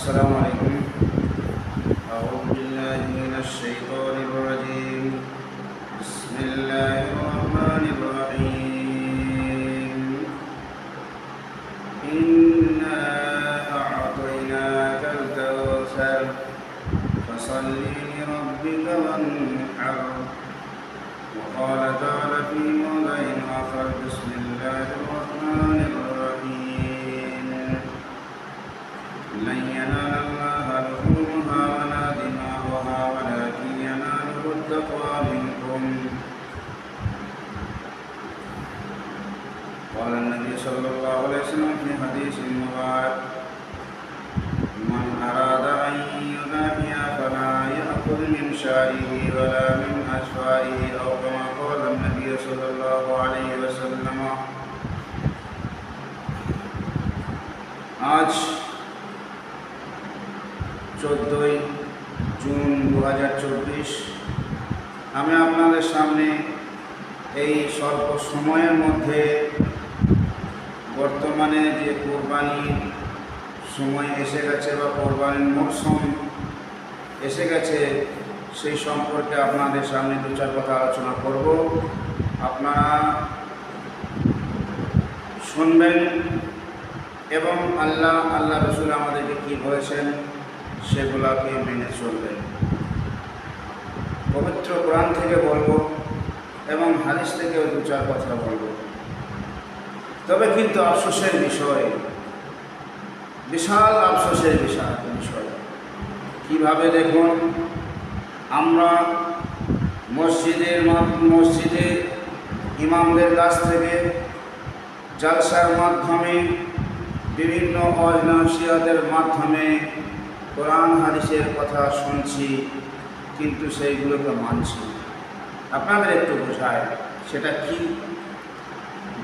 السلام عليكم أعوذ بالله من الشيطان الرجيم بسم الله صلى الله عليه وسلم في حديث مبارك من أراد أن يضاحي فلا يأخذ من شعره ولا من أشفائه أو كما قال النبي صلى الله عليه وسلم আজ চোদ্দোই জুন দু হাজার চব্বিশ আমি আপনাদের সামনে এই স্বল্প সময়ের মধ্যে বর্তমানে যে কোরবানির সময় এসে গেছে বা কোরবানির মরশুম এসে গেছে, সেই সম্পর্কে আপনাদের সামনে দু চার কথা আলোচনা করব। আপনারা শুনবেন এবং আল্লাহ আল্লাহ রসুল আমাদেরকে কী বলেছেন সেগুলোকে মেনে চলবেন। পবিত্র কোরআন থেকে বলব এবং হাদিস থেকেও দু চার কথা বলব। তবে কিন্তু আফসোসের বিষয়, বিশাল আফসোসের বিশাল বিষয়। কীভাবে দেখুন, আমরা মসজিদের মসজিদে ইমামদের কাছ থেকে জালসার মাধ্যমে, বিভিন্ন অজনাসিয়াতের মাধ্যমে কোরআন হাদিসের কথা শুনছি, কিন্তু সেইগুলোকে মানছি আপনাদের একটু বোঝায়, সেটা কি?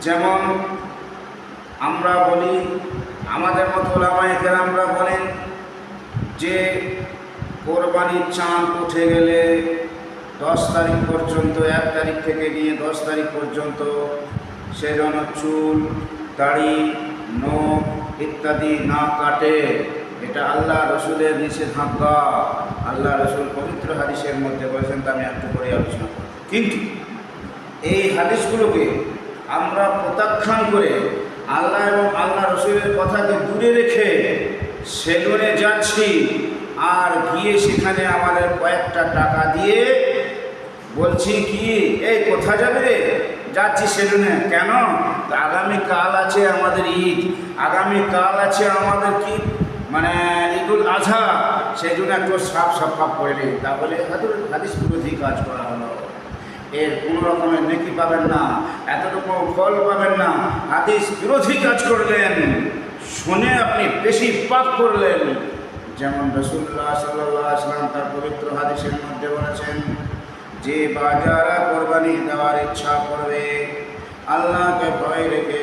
যেমন আমরা বলি, আমাদের মতো ওলামায়ে কেরামরা বলেন যে, কোরবানির চাঁদ উঠে গেলে দশ তারিখ পর্যন্ত, এক তারিখ থেকে নিয়ে দশ তারিখ পর্যন্ত সে যেন চুল, দাড়ি, নখ ইত্যাদি না কাটে। এটা আল্লাহ রসুলের নিষেধাজ্ঞা। আল্লাহ রসুল পবিত্র হাদিসের মধ্যে বলেছেন, তা আমি একটু করে আলোচনা কিন্তু এই হাদিসগুলোকে আমরা প্রত্যাখ্যান করে আল্লাহ এবং আল্লাহ রসুলের কথাকে দূরে রেখে সেলুনে যাচ্ছি, আর গিয়ে সেখানে আমাদের কয়েকটা টাকা দিয়ে বলছি কি, এই কোথা যাবে রে? যাচ্ছি সেলুনে কেন? তো আগামী কাল আছে আমাদের ঈদ। আগামী কাল আছে আমাদের কি মানে ঈদুল আজহা। সেই জন্য একটু সাফ সাফাপ করে নিই তাহলে হাদিস বিরোধী কাজ করা হলো। এর কোনো রকমের নেকি পাবেন না এতটুকু ফল পাবেন না। হাদিস বিরোধী কাজ করলেন শুনে আপনি বেশি পাপ করলেন। যেমন রসুল্লাহ সাল্লাহ আসলাম তার পবিত্র হাদিসের মধ্যে বলেছেন যে বাজারা কোরবানি দেওয়ার ইচ্ছা করবে আল্লাহকে ভয় রেখে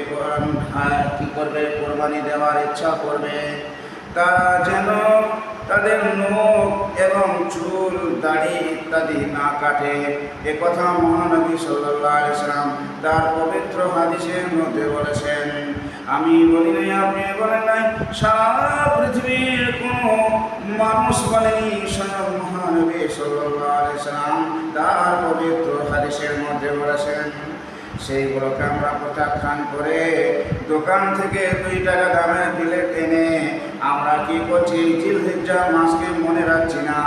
হ্যাঁ, কি করবে? কোরবানি দেওয়ার ইচ্ছা করবে। তারা যেন তাদের নখ এবং চুল, দাড়ি ইত্যাদি না কাটে। এ কথা মহানবী সাল্লাহ ইসলাম তার পবিত্র হাদিসের মধ্যে বলেছেন। আমি বলি নাই, আপনি বলেন নাই, সারা পৃথিবীর কোনো মানুষ বলেনি, স্বয়ং মহানবী সাল্লাহ ইসলাম তার পবিত্র হাদিসের মধ্যে বলেছেন। সেইগুলোকে আমরা প্রত্যাখ্যান করে দোকান থেকে দুই টাকা দামের বিলেট এনে আমরা কি করছি? জিলহিজ্জা মাসকে মনে রাখছি না।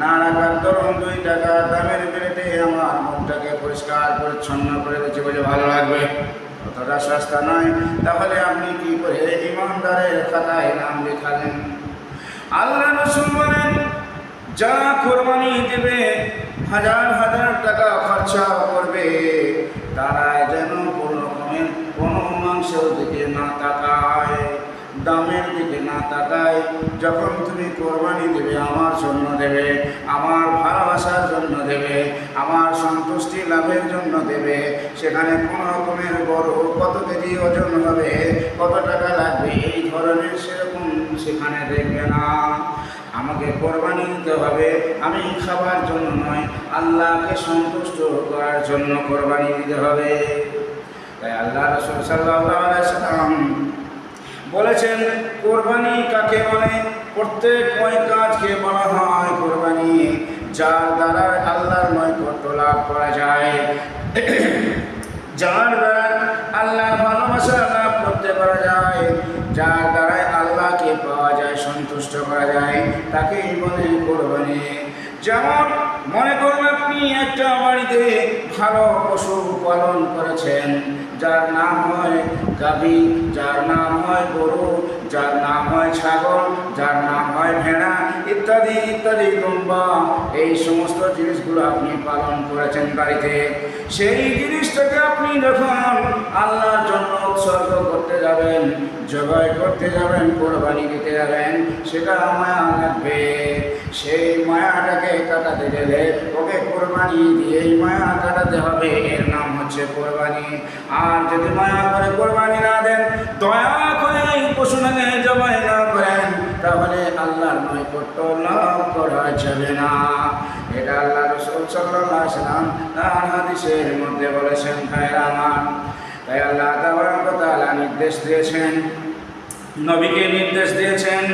না রাখার দরুন দুই টাকা দামের বিলেটে আমার মুখটাকে পরিষ্কার, পরিচ্ছন্ন করে দিচ্ছি বলে ভালো লাগবে। অতটা সস্তা নয়। তাহলে আপনি কি করে ইমানদারের খাতায় নাম লেখালেন? আল্লাহ রসুল বলেন যারা কোরবানি দেবে, হাজার হাজার টাকা খরচা করবে। তারা যেন কোনো রকমের কোনো মাংসের দিকে না তাকায়। দামের দিকে না তাকায়, যখন তুমি কোরবানি দেবে, আমার জন্য দেবে, আমার ভালোবাসার জন্য দেবে, আমার সন্তুষ্টি লাভের জন্য দেবে, সেখানে কোনো রকমের বড় কত কেজি ওজন হবে, কত টাকা লাগবে, এই ধরনের সেরকম সেখানে দেখবে না। আমাকে কোরবানি দিতে হবে, আমি খাবার জন্য নয়, আল্লাহকে সন্তুষ্ট করার জন্য কোরবানি দিতে হবে। তাই আল্লাহ রসুল সাল্লাহ সাল্লাম বলেছেন, কোরবানি কাকে বলে? প্রত্যেক ওই কাজকে বলা হয় কোরবানি। যার দ্বারা আল্লাহর নৈকট্য লাভ করা যায়। যার দ্বারা আল্লাহর ভালোবাসা লাভ করতে পারা যায়। যার দ্বারাই আল্লাহকে পাওয়া যায়, সন্তুষ্ট করা যায়, তাকেই বলে কোরবানি। যেমন মনে করুন, আপনি একটা বাড়িতে ভালো পশু পালন করেছেন। যার নাম হয় গাভী, যার নাম হয় গরু, যার নাম হয় ছাগল, যার নাম হয় ভেড়া ইত্যাদি ইত্যাদি দুম্বা এই সমস্ত জিনিসগুলো আপনি পালন করেছেন বাড়িতে, সেই জিনিসটাকে আপনি যখন আল্লাহর জন্য উৎসর্গ করতে যাবেন, জবাই করতে যাবেন, কোরবানি দিতে যাবেন, সেটা মায়া লাগবে। সেই মায়াটাকে কাটাতে গেলে ওকে কোরবানি দিয়েই মায়া কাটাতে হবে। এর নাম হচ্ছে কোরবানি। আর যদি মায়া করে কোরবানি না দেন, দয়া করে এই পশুটাকে জবাই না করেন। তাহলে আল্লাহর নৈকট্য লাভ করা যাবে না। এটা আল্লাহ রসুল সাল্লাহ তার হাদিসের মধ্যে বলেছেন, ভাইরা আমার। তাই আল্লাহ তাআলা নির্দেশ দিয়েছেন, নবীকে নির্দেশ দিয়েছেন।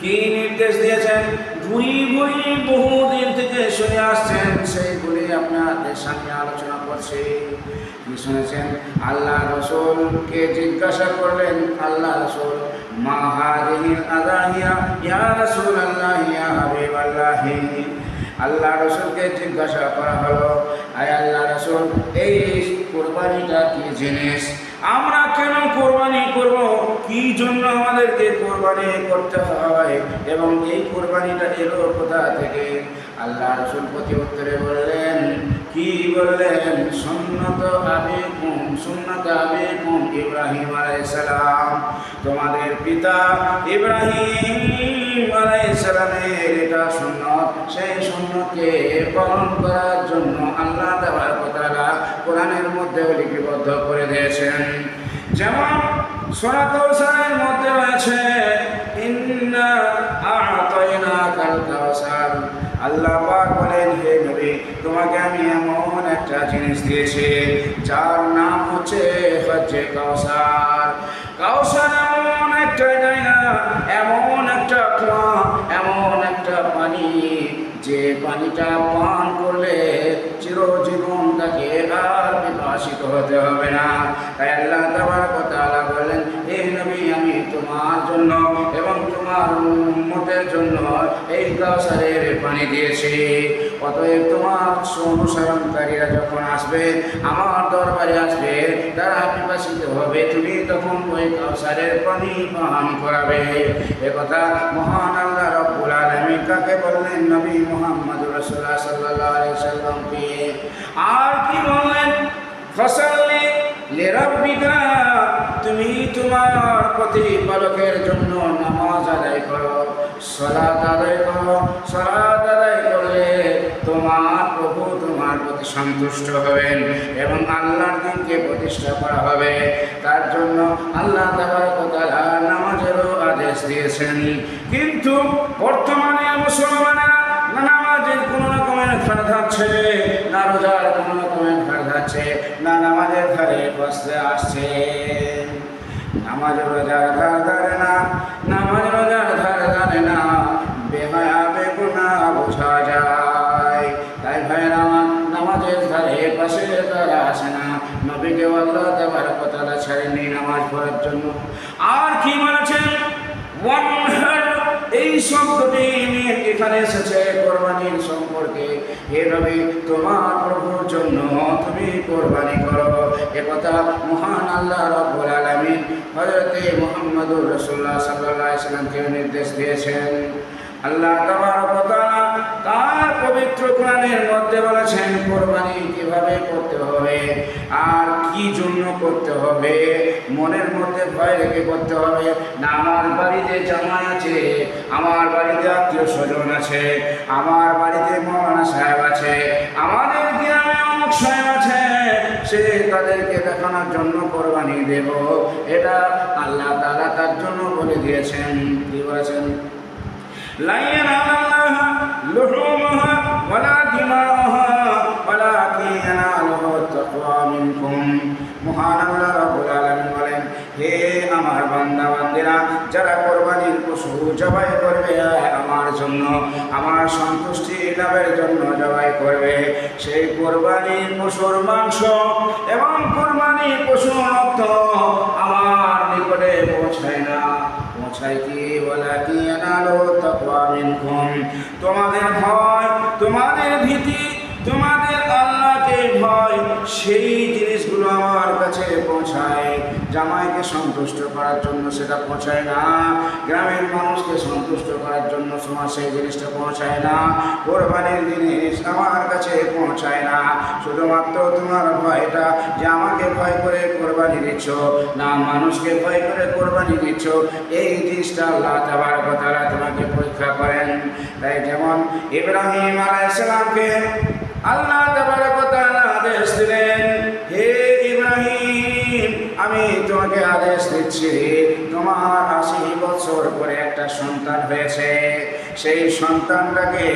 কি নির্দেশ দিয়েছেন? ভুরি ভুরি বহুদিন থেকে শুনে আসছেন, সেইগুলি আপনাদের সামনে আলোচনা করছি। শুনেছেন? আল্লাহ রসুলকে জিজ্ঞাসা করলেন, আল্লাহ রসুল মা হাদিহিল আদাহিয়া ইয়া রসুল আল্লাহ ইয়া হাবিব আল্লাহি আল্লাহ রসুলকে জিজ্ঞাসা করা হলো, আয় আল্লাহ রসুল, এই কোরবানিটা কি জিনিস? আমরা কেন কোরবানি করব? কি জন্য আমাদেরকে কোরবানি করতে হয়? এবং এই কোরবানিটা এলো কোথা থেকে? আল্লাহ রসুল প্রতি উত্তরে বললেন কি বললেন? সুন্নত আবিকুম সুন্নত আবিকুম ইব্রাহিম আলাইসালাম। তোমাদের পিতা ইব্রাহিম আলাইসালামের এটা সুন্নত, সেই সুন্নতকে পালন করার জন্য আল্লাহ দেওয়ার কথা কোরআনের মধ্যে লিপিবদ্ধ করে দিয়েছেন। যেমন সোনা কৌশলের মধ্যে রয়েছে ইন্না আতাইনা কাল কাউসার আল্লাহ বলেন, হে নবী, তোমাকে আমি এমন একটা জিনিস দিয়েছি, যার নাম হচ্ছে হচ্ছে কাউসার কাউসার এমন একটা জায়গা, এমন একটা কুয়া এমন একটা পানি যে পানিটা পান করলে চিরজীবন তাকে আর বিভাসিত হতে হবে না। তাই আল্লাহ তাবার কথা বললেন এই নবী, আমি তোমার জন্য এবং তোমার উম্মতের জন্য এই কাউসারের পানি দিয়েছি। অতএব তোমার অনুসরণকারীরা যখন আসবে, আমার দরবারে আসবে, তারা বিভাসিত হবে, তুমি তখন ওই কাউসারের পানি পান করাবে। একথা মহান আল্লাহ কাকে বললেন? নবী মোহাম্মদ রসুল্লাহ সাল্লাহ সাল্লামকে আর কি বললেন? ফসলে লেরাব্বিকা, তুমি তোমার প্রতিপালকের জন্য নামাজ আদায় করো, সলাত আদায় করো, সলাত আদায় করলে তোমার প্রভু তোমার প্রতি সন্তুষ্ট হবেন এবং আল্লাহর দিনকে প্রতিষ্ঠা করা হবে। তার জন্য আল্লাহ তাআলা নামাজেরও আদেশ দিয়েছেন। কিন্তু বর্তমানে মুসলমানেরা না নামাজের কোনো রকমের খাড়া থাকছে না রোজার কোনো রকমের খাড়া থাকছে না নামাজের ধারে বসতে আসছে। নামাজ রোজার ধার ধারে না, নামাজ রোজার ধার ধারে না বেহায়া বেগুনা বোঝা যায়। তাই ভাইয়ের আমার নামাজের ধারে পাশে তারা আসে না, নবীকে আল্লাহ দেবার কথা ছাড়েনি নামাজ পড়ার জন্য। আর কি বলেছেন? এই শব্দটি এসেছে কোরবানির সম্পর্কে। হে রবি তোমার প্রভুর জন্য তুমি কোরবানি করো। একথা মহান আল্লাহ রব্বুল আলামিন হযরতে মুহাম্মদুর রসুল্লাহ সাল্লাল্লাহু আলাইহি সাল্লামকে নির্দেশ দিয়েছেন। আল্লাহ তার পবিত্র কোরআনের মধ্যে বলেছেন, কোরবানি কীভাবে করতে হবে আর কি জন্য করতে হবে, মনের মধ্যে ভয় রেখে করতে হবে। না, আমার বাড়িতে জামাই আছে, আমার বাড়িতে আত্মীয় স্বজন আছে, আমার বাড়িতে মৌলানা সাহেব আছে, আমাদের গ্রামে অমুক সাহেব আছে, সে তাদেরকে দেখানোর জন্য কোরবানি দেব। এটা আল্লাহ তাআলা তার জন্য বলে দিয়েছেন। কি বলেছেন? لا ينال الله لحومها ولا دماؤها ولكن يناله التقوى منكم মহান আল্লাহ রাব্বুল আলামিন বলেন হে আমার বান্দা বান্দিরা যারা কোরবানির পশু জবাই করবে আমার জন্য আমার সন্তুষ্টি লাভের জন্য জবাই করবে সেই কোরবানি পশুর মাংস এবং কোরবানি পশুর রক্ত পৌঁছায় কি বলে আনালো তাকওয়া মিনকুম। তোমাদের ভয়, তোমাদের ভীতি, তোমাদের আল্লাহকে ভয়, সেই জিনিসগুলো আমার কাছে পৌঁছায়। জামাইকে সন্তুষ্ট করার জন্য সেটা পৌঁছায় না, গ্রামের মানুষকে সন্তুষ্ট করার জন্য তোমার সেই জিনিসটা পৌঁছায় না, কোরবানির জিনিস আমার কাছে পৌঁছায় না। শুধুমাত্র তোমার ভয়টা যে আমাকে ভয় করে কোরবানি দিচ্ছ, না মানুষকে ভয় করে কোরবানি দিচ্ছ, এই জিনিসটা আল্লাহ তাবার কথা তোমাকে পরীক্ষা করেন। তাই যেমন ইব্রাহিম আলাইসালামকে আল্লাহ তাবারক কথা আদেশ দিলেন হে ইব্রাহিম আমি তোমাকে আদেশ দিচ্ছি, তোমার আশি বছর পরে একটা সন্তান হয়েছে। সেই সন্তানটাকে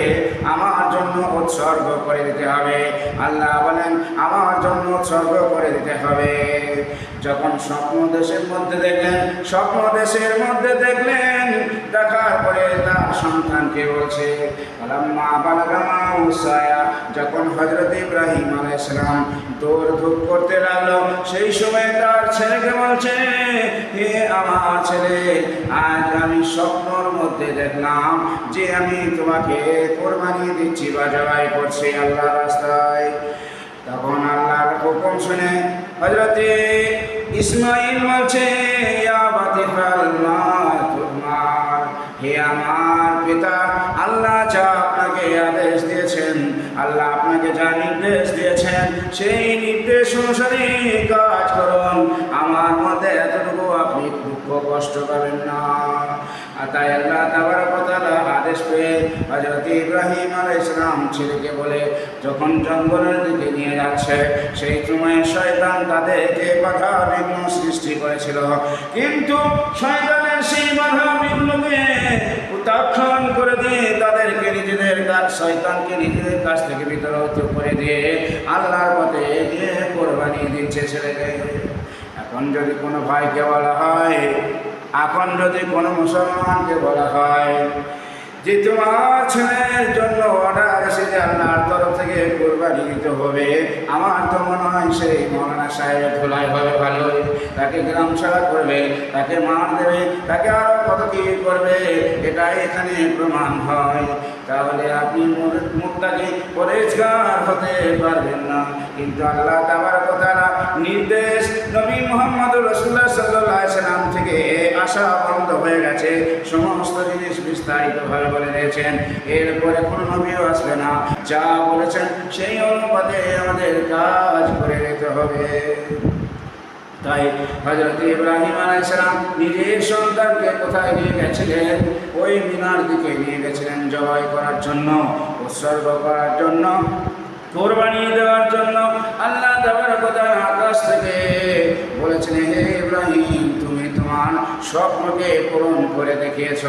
আমার জন্য উৎসর্গ করে দিতে হবে। আল্লাহ বলেন, আমার জন্য উৎসর্গ করে দিতে হবে। যখন স্বপ্ন দেশের মধ্যে দেখলেন, স্বপ্ন দেশের মধ্যে দেখলেন, দেখার পরে তার সন্তানকে বলছে যখন হজরত ইব্রাহিম আলাইসালাম দৌড় ধূপ করতে লাগল, সেই সময় তার ছেলেকে বলছে, হে আমার ছেলে, আজ আমি স্বপ্নর মধ্যে দেখলাম যে আমি তোমাকে কোরবানি দিচ্ছি বা জবাই করছি আল্লাহ রাস্তায়। তখন আল্লাহর হুকুম শুনে হজরতে ইসমাইল বলছে হে আমার পিতা, আল্লাহ যা আপনাকে আদেশ দিয়েছেন, আল্লাহ আপনাকে যা নির্দেশ দিয়েছেন, সেই নির্দেশ অনুসারে কাজ করুন। আমার মধ্যে এতটুকু আপনি দুঃখ কষ্ট পাবেন না। আর তাই আল্লাহ তাবার হজরত ইব্রাহিম আলাই ইসলাম ছেলেকে বলে, যখন জঙ্গলের দিকে নিয়ে যাচ্ছে, সেই সময় শয়তান তাদেরকে বাধা বিঘ্ন সৃষ্টি করেছিল। কিন্তু শয়তানের সেই বাধা বিঘ্নকে উত্থাক্ষণ করে দিয়ে তাদেরকে নিজেদের কাজ, শয়তানকে নিজেদের কাছ থেকে বিতরত করে দিয়ে আল্লাহর পথে গিয়ে কোরবানি দিচ্ছে ছেলেকে। এখন যদি কোনো ভাইকে বলা হয়, এখন যদি কোনো মুসলমানকে বলা হয় যে তোমার ছেলের জন্য অর্ডার এসেছে আল্লাহর তরফ থেকে কোরবানি দিতে হবে। আমার তো মনে হয় সেই মৌলানা সাহেবের ধুলাই হবে ভালো তাকে গ্রাম ছাড়া করবে, তাকে মার দেবে, তাকে আরও কত কি করবে, এটাই এখানে প্রমাণ হয়। তাহলে আপনি মুখটাকে পরিষ্কার হতে পারবেন না। কিন্তু আল্লাহ তাবার কথা নির্দেশ নবী মোহাম্মদ রসুল্লাহ সাল্লাহ সাল্লাম থেকে আসা বন্ধ হয়ে গেছে। সমস্ত জিনিস বিস্তারিতভাবে বলে দিয়েছেন। এরপরে কোনো নবীও আসবে না। যা বলেছেন সেই অনুপাতে আমাদের কাজ করে নিতে হবে। তাই হজরত ইব্রাহিম আলাইসালাম নিজের সন্তানকে কোথায় নিয়ে গেছিলেন? ওই মিনার দিকে নিয়ে গেছিলেন জবাই করার জন্য উৎসর্গ করার জন্য। কোরবানি দেওয়ার জন্য আল্লাহ কথা আকাশ থেকে বলেছেন, হে ইব্রাহিম, তুমি তোমার স্বপ্নকে পূরণ করে দেখিয়েছ।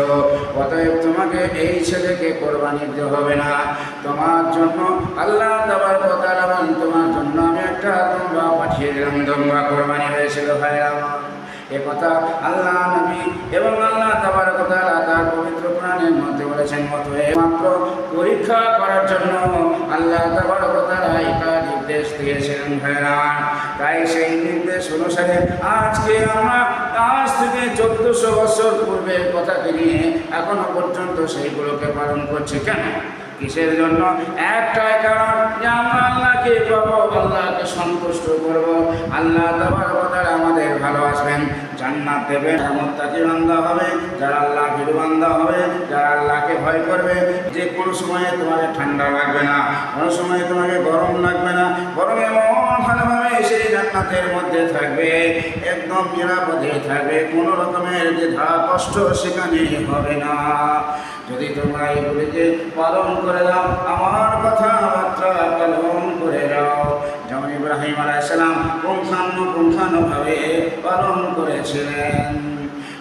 অতএব তোমাকে এই ছেলেকে কোরবানি দিতে হবে না। তোমার জন্য আল্লাহ দেওয়ার কথা তোমার জন্য আমি একটা তোমরা পাঠিয়ে দিলাম। তোমরা কোরবানি হয়েছিল, ভাইরা আমার। এ কথা আল্লাহ নবী এবং আল্লাহ তাবার কথা তার পবিত্র প্রাণের মধ্যে বলেছেন মতো মাত্র পরীক্ষা করার জন্য আল্লাহ তাবার নির্দেশ দিয়েছিলেন ভাইরান তাই সেই নির্দেশ অনুসারে আজকে আমরা আজ থেকে চোদ্দশো বছর পূর্বের কথাকে নিয়ে এখনও পর্যন্ত সেইগুলোকে পালন করছি। কেন? কিসের জন্য? একটাই কারণ যে আমরা আল্লাহকে পাবো, আল্লাহকে সন্তুষ্ট করব। আল্লাহ তাবার আমাদের ভালোবাসবেন। জান্নাত দেবেন তাকে বান্ধা হবে, যারা আল্লাহ ভীরু বান্ধা হবে, যারা আল্লাহকে ভয় করবে। যে কোনো সময়ে তোমাকে ঠান্ডা লাগবে না, কোনো সময়ে তোমাকে গরম লাগবে না, গরম এমন ভালোভাবে সেই জান্নাতের মধ্যে থাকবে, একদম নিরাপদে থাকবে, কোনো রকমের যে ধা কষ্ট সেখানে হবে না। যদি তোমরা এগুলিকে পালন করে দাও, আমার কথা কথাবার্তা পালন করে দাও যেমন ইব্রাহিম আলাইসালাম পুঙ্খানু পুঙ্খানুভাবে পালন করেছিলেন।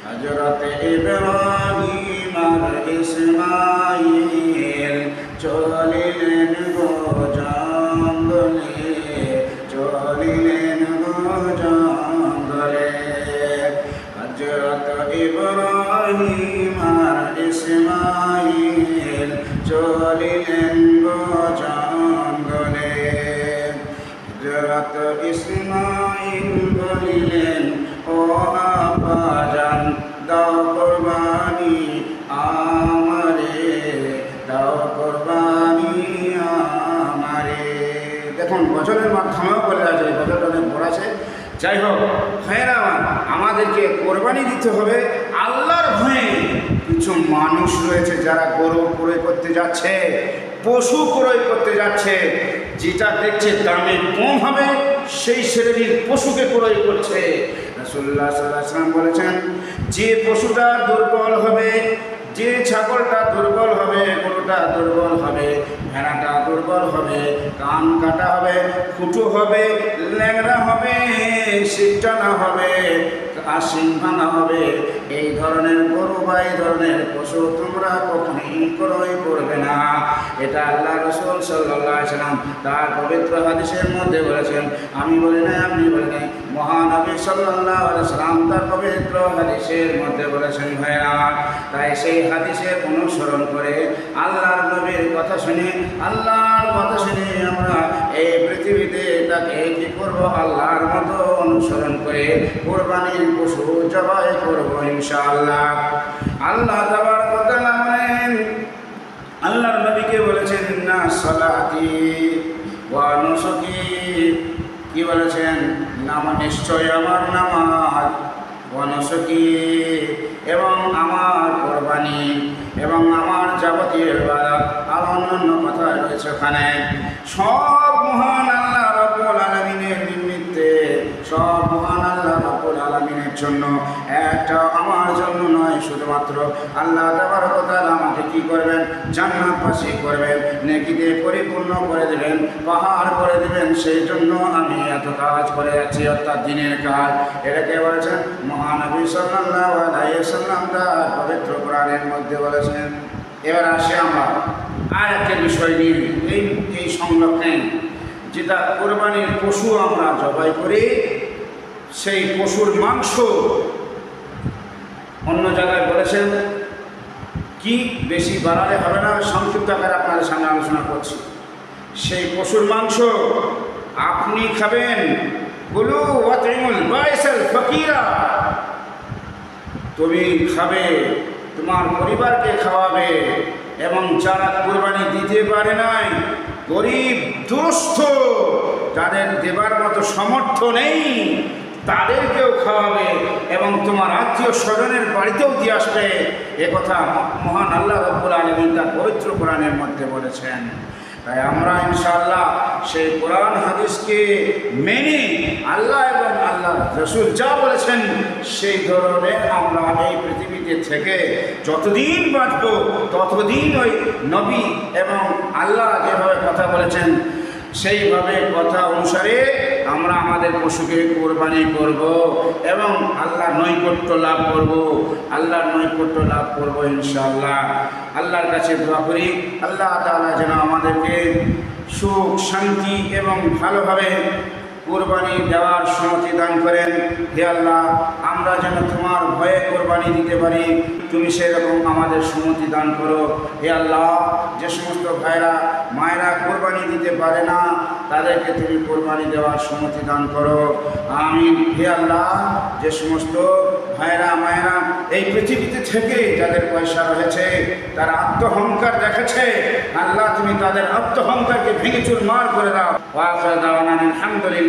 হজরত ইব্রাহিম আর ইসমাইল চলিলেন গো জঙ্গলে, চলিলেন গো জঙ্গলে। হজরত ইব্রাহিম আর ইসমাইল করিলেন হজরত ইসমাইল বলিলেন ও আব্বাজান দাও কোরবানি আমারে দাও কোরবানি আমারে দেখুন বচনের মাধ্যমেও বলে আছে। বচনটা অনেক বড় আছে যাই হোক আমার, আমাদেরকে কোরবানি দিতে হবে আল্লাহর ভয়ে। কিছু মানুষ রয়েছে যারা গরু ক্রয় করতে যাচ্ছে পশু ক্রয় করতে যাচ্ছে। যেটা দেখছে দামে কম হবে, সেই শ্রেণির পশুকে ক্রয় করছে। বলেছেন, যে পশুটা দুর্বল হবে, যে ছাগলটা দুর্বল হবে গরুটা দুর্বল হবে ভেড়াটা দুর্বল হবে, কান কাটা হবে ফুটো হবে, ল্যাংড়া হবে সিটানা হবে আসিন ভাঙা হবে। এই ধরনের গরু বা এই ধরনের পশু তোমরা কখনই ক্রয় করবে না। এটা আল্লাহ রসুল সাল্লাহ তার পবিত্র হাদিসের মধ্যে বলেছেন, আমি বলি নাই, আপনি বলি নাই। মহানবী সাল্লাম তার পবিত্র হাদিসের মধ্যে বলেছেন ভাইরা তাই সেই হাদিসে অনুসরণ করে আল্লাহর নবীর কথা শুনে, আল্লাহর কথা শুনে আমরা এই পৃথিবীতে তাকে কি করব? আল্লাহর মতো অনুসরণ করে কোরবানির পশু জবাই করব ইনশাআল্লাহ। আল্লাহ তাবার কথা বলেন আল্লাহর নবীকে বলেছেন না সলাতি ওয়া নুসুকি কি বলেছেন? নামা নিশ্চয় আমার নামাজ বনসকি এবং আমার কোরবানি এবং আমার যাবতীয় আর অন্যান্য কথা রয়েছে ওখানে। সব মহান আল্লাহ রব্বুল আলমিনের নিমিত্তে সব মহান জন্য। একটা আমার জন্য নয়, শুধুমাত্র আল্লাহ তাবারক তাআলা আমাকে কি করবেন? জান্নাতবাসী করবেন নেকিতে পরিপূর্ণ করে দেবেন, পাহাড় করে দেবেন। সেই জন্য আমি এত কাজ করে যাচ্ছি অর্থাৎ দিনের কাজ। এটাকে বলেছেন মহানবী সাল্লাম তার পবিত্র কোরআনের মধ্যে বলেছেন। এবার আসে আমরা আর একটা বিষয় নিয়ে। এই এই সংলগ্নে যেটা কোরবানির পশু আমরা জবাই করি সেই পশুর মাংস অন্য জায়গায় বলেছেন, কি বেশি বাড়ালে হবে না? সংক্ষিপ্ত আকারে আপনাদের সামনে আলোচনা করছি। সেই পশুর মাংস আপনি খাবেন বলু ফকিরা। তুমি খাবে, তোমার পরিবারকে খাওয়াবে, এবং যারা কোরবানি দিতে পারে নাই, গরিব দুস্থ যাদের দেবার মতো সামর্থ্য নেই তাদেরকেও খাওয়াবে এবং তোমার আত্মীয় স্বজনের বাড়িতেও দিয়ে আসবে। কথা মহান আল্লাহ রব্বুল আলমিন তার পবিত্র কোরআনের মধ্যে বলেছেন। তাই আমরা ইনশাআল্লাহ সেই কোরআন হাদিসকে মেনে আল্লাহ এবং আল্লাহ রসুল যা বলেছেন সেই ধরনের আমরা এই পৃথিবীতে থেকে যতদিন বাঁচব, ততদিন ওই নবী এবং আল্লাহ যেভাবে কথা বলেছেন, সেইভাবে কথা অনুসারে আমরা আমাদের পশুকে কোরবানি করব এবং আল্লাহ নৈকট্য লাভ করব। আল্লাহর নৈকট্য লাভ করব ইনশাআল্লাহ। আল্লাহর কাছে দোয়া করি, আল্লাহ তালা যেন আমাদেরকে সুখ, শান্তি এবং ভালোভাবে কোরবানি দেওয়ার সমতি দান করেন। হে আল্লাহ, আমরা যেন তোমার ভয়ে কোরবানি দিতে পারি, তুমি সেরকম আমাদের সুমতি দান করো। হে আল্লাহ, যে সমস্ত ভাইরা, মায়েরা কোরবানি দিতে পারে না, তাদেরকে তুমি কোরবানি দেওয়ার সুমতি দান করো। আমি হে আল্লাহ, যে সমস্ত ভাইরা, মায়েরা এই পৃথিবীতে থেকে যাদের পয়সা রয়েছে, তারা আত্মহংকার দেখেছে। আল্লাহ, তুমি তাদের আত্মহংকারকে ভেঙে চুরমার করে দাও। ওয়াফর